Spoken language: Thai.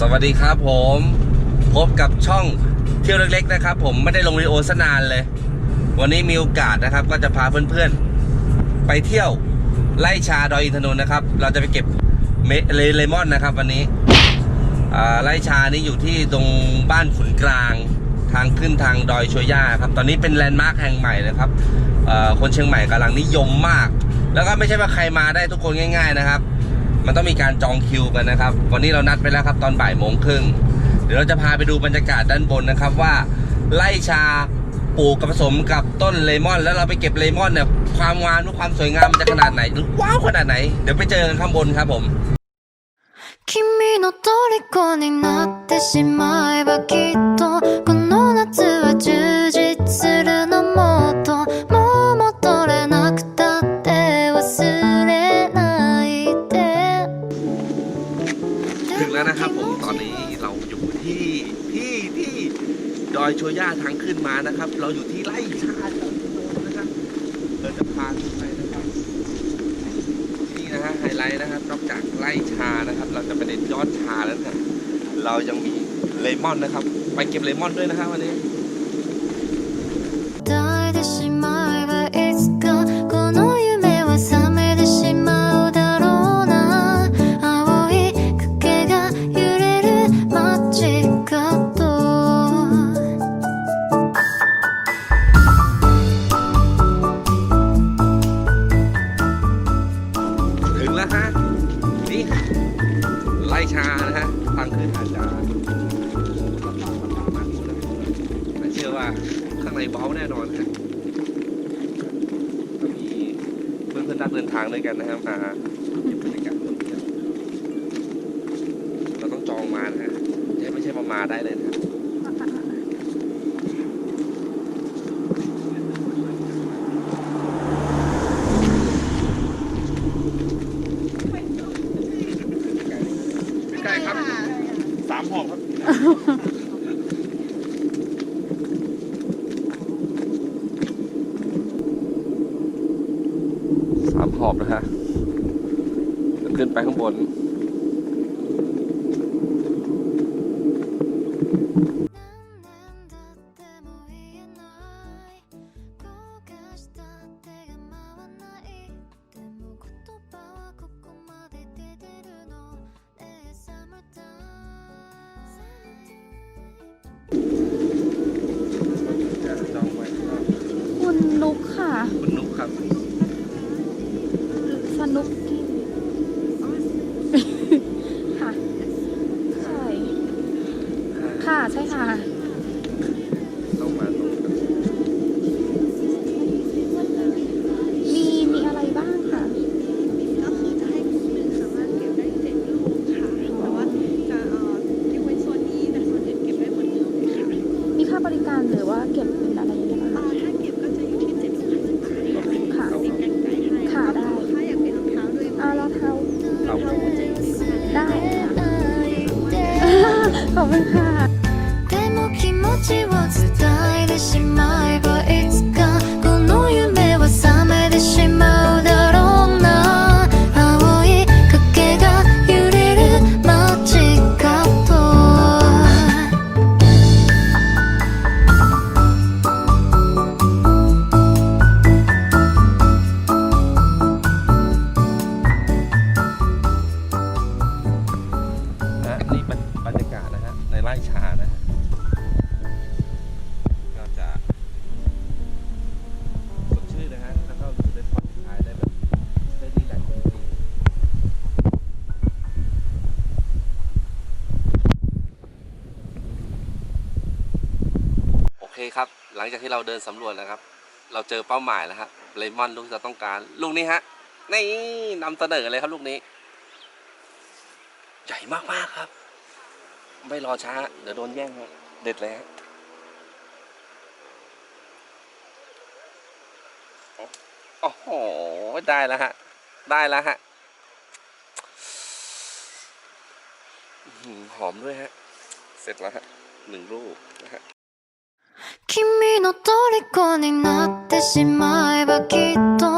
สวัสดีครับผมพบกับช่องเที่ยวเล็กๆนะครับ ผมไม่ได้ลงวิดีโอสนานเลย วันนี้มีโอกาสนะครับ ก็จะพาเพื่อนๆ ไปเที่ยวไล่ชาดอยอินทนนท์นะครับ เราจะไปเก็บเมเลเลมอนนะครับ วันนี้ไล่ชานี่อยู่ที่ตรงบ้านขุนกลางทางขึ้นทางดอยโชย่าครับ ตอนนี้เป็นแลนด์มาร์คแห่งใหม่นะครับคนเชียงใหม่กำลังนิยมมาก แล้วก็ไม่ใช่ว่าใครมาได้ทุกคนง่าย ๆนะครับ มันต้องมีการจองคิวกันนะครับ วันนี้เรานัดไปแล้วครับตอนบ่ายโมงครึ่ง เดี๋ยวเราจะพาไปดูบรรยากาศด้านบนนะครับว่าไล่ชาปลูกกับผสมกับต้นเลมอน แล้วเราไปเก็บเลมอนเนี่ยความงามหรือความสวยงามมันจะขนาดไหนหรือว้าวขนาดไหน เดี๋ยวไปเจอกันข้างบนครับผม 君の虜になってしまえばきっとこの夏は充実するの อยชัวย่าทางขึ้นมานะครับ เราอยู่ที่ไร่ชาดอยอินนะครับเราจะพาขึ้นไปนะครับนี่นะฮะไฮไลท์นะครับ นอกจากไร่ชานะครับ เราจะไปเด็ดยอดชาแล้วนะเรายังมีเลมอนนะครับ ไปเก็บเลมอนด้วยนะครับวันนี้ ไล่ชานะฮะทางขึ้นหาจจะลำบากลำบากมากเลยแต่เชื่อว่าข้างในเบ้าแน่นอนฮะก็มีเพื่อนเพื่อนๆนักเดินทางด้วยกันนะครับมาเก็บบรรยากาศร่วมกันเราต้องจองมานะฮะไม่ใช่มามาได้เลยนะฮะใกล้ครับ สามหอบครับ สามหอบนะฮะขึ้นไปข้างบน ใช่ค่ะต้องมาตรงกันมีมีอะไรบ้างค่ะ ก็คือจะให้กลุ่มหนึ่งสามารถเก็บได้เจ็ดลูกค่ะ แต่ว่าจะเอ่อยกเว้นโซนนี้แต่โซนอื่นเก็บได้หมดเลยค่ะมีค่าบริการหรือว่าเก็บเป็นอะไรยังไงบ้างเอ่คะ อถ้าเก็บก็จะอยู่ที่เจ็ดลูกห้าสิบบาทค่ะค่ะติดกันไก่ให้ค่ะได้ลูกค้าอยากเปลี่ยนรองเท้าด้วยไหมอ่ารองเท้ารองเท้าโมเจลดีกว่าได้ค่ะ ขอบคุณค่ะでも気持ちを伝えて เคครับ หลังจากที่เราเดินสำรวจนะครับ เราเจอเป้าหมายแล้วฮะเลมอนลูกที่เราต้องการ ลูกนี้ฮะ นี่นำเสนอเลยครับลูกนี้ ใหญ่มากๆครับ ไม่รอช้า เดี๋ยวโดนแย่งเด็ดเลยฮะโอ้โห ได้แล้วฮะ ได้แล้วฮะหอหอมด้วยฮะ เสร็จแล้วฮะหนึ่งลูกนะฮะ 君の虜になってしまえばきっと